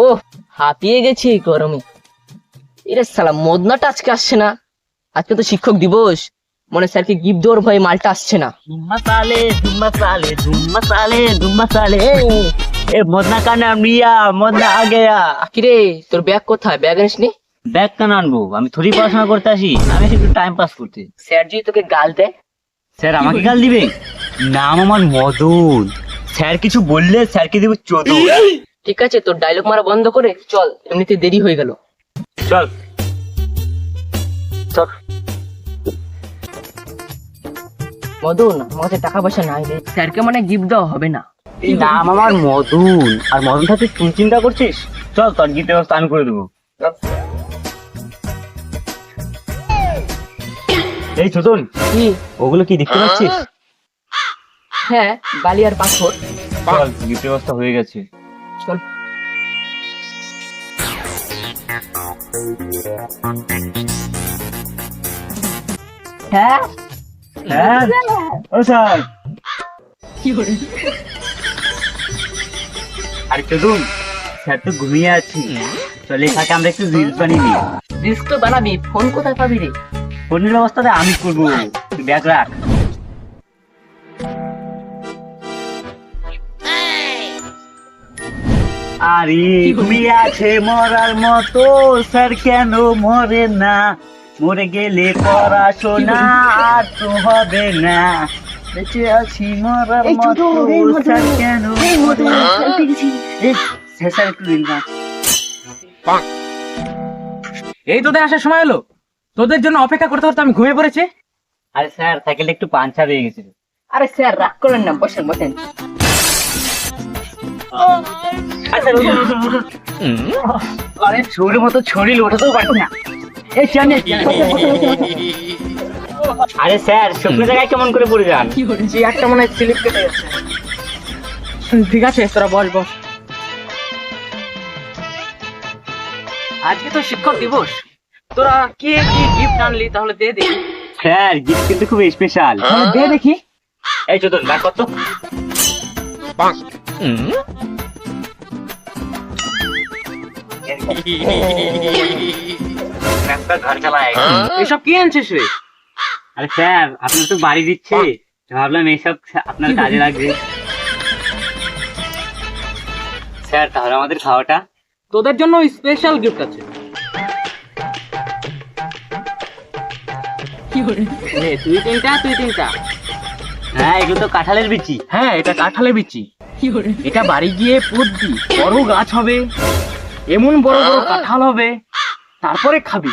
ও হাঁপিয়ে গেছি এই গরমে। সালা মদনাটা আজকে আসছে না? আজকে তো শিক্ষক দিবস। মনে স্যারকে গিফট দেওয়ার ভয়ে মালটা আসছে না। এ মদনা কা মদনা কিরে তোর ব্যাগ কোথায়? ব্যাগ আনিসনি ব্যাগ কেন আনব? আমি থোড়ি পড়াশোনা করতে আসি। আমি একটু টাইম পাস করতে। স্যার যদি তোকে গাল দেয়। স্যার আমাকে গাল দিবে নাম আমার মদন। স্যার কিছু বললে স্যারকে দেবো চোদন। ঠিক আছে তোর ডায়লগ মারা বন্ধ করে চল এমনিতে দেরি হয়ে গেল। চল। চল। মদন আমার কাছে টাকা পয়সা নাই রে। স্যারকে মানে গিফট দেওয়া হবে না। নাম আমার মদন। আর মদন থাকতে তুই চিন্তা করছিস? চল তোর গিফট ব্যবস্থা আমি করে দেবো। এই ছোটন কি? ওগুলো কি দেখতে পাচ্ছিস? হ্যাঁ বালি আর পাথর। চল গিফট ব্যবস্থা হয়ে গেছে। চল। হ্যাঁ? হ্যাঁ? ও স্যার। আরে চলুন স্যার তো ঘুমিয়ে আছি। চলে এখানে আমরা একটু রিলস বানিয়ে নিই। রিস্ক তো বানাবি ফোন কোথায় পাবি রে? ফোনের ব্যবস্থাটা আমি করব। তুই ব্যাগ রাখ। আরে ঘুমিয়ে আছে মরার মতো স্যার কেন মরে না? মরে গেলে পড়াশোনা আর তো হবে না। বেঁচে আছি মরার মতো স্যার কেন স্যার একটু দিন না এই তোদের আসার সময় হলো? তোদের জন্য অপেক্ষা করতে করতে আমি ঘুমিয়ে পড়েছি? আরে স্যার সাইকেলটা একটু পাঞ্চার হয়ে গেছিল। আরে স্যার রাগ করেন না বসেন বসেন। আচ্ছা। আরে ছুরির মতো পারছি না। এই সামনে আরে স্যার শুকনো জায়গায় কেমন করে পড়ে যান? যে একটা মনে হয় স্লিপ কেটে গেছে ঠিক আছে তোরা বস বস। আজকে তো শিক্ষক দিবস। তোরা কে কি গিফট আনলি তাহলে দে দেখি। স্যার গিফট কিন্তু খুব স্পেশাল তাহলে দে দেখি। এই চোদন ব্যাগ কত? ব্যাগটা ঘর এসব কি আনছিস রে আরে স্যার আপনার তো বাড়ি দিচ্ছে। ভাবলাম এইসব আপনার কাজে লাগবে। স্যার তাহলে আমাদের খাওয়াটা? তোদের জন্য স্পেশাল গিফট আছে। নে, তুই তিনটা তুই তিনটা। হ্যাঁ এগুলো তো কাঁঠালের বিচি। হ্যাঁ এটা কাঁঠালের বিচি। এটা বাড়ি গিয়ে পুঁতবি বড় গাছ হবে এমন বড় বড় কাঁঠাল হবে তারপরে খাবি।